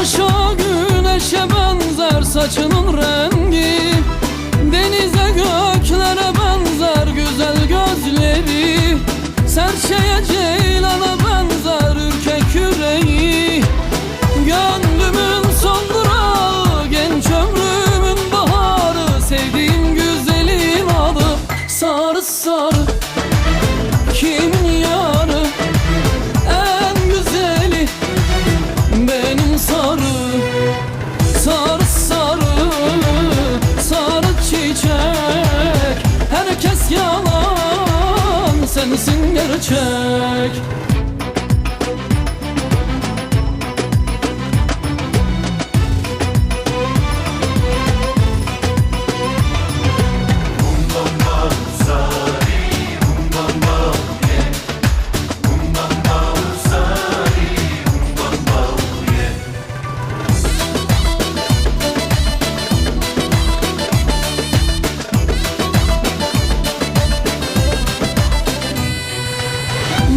Yaşa güneşe benzer saçının rengi. Denize göklere benzer güzel gözleri. Serçeye ceylana Check.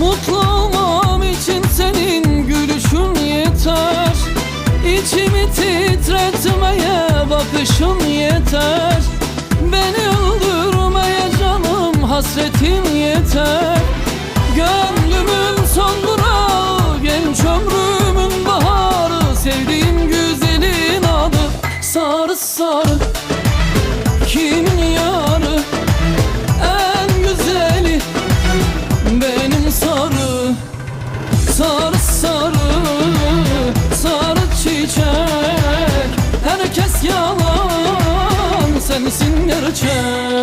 Mutlu olmam için senin gülüşün yeter. İçimi titretmeye bakışın yeter. Beni öldürmeye canım hasretin yeter. Gönlümün son durağı genç ömrümün baharı. Sevdiğim güzelin adı sarı sarı 城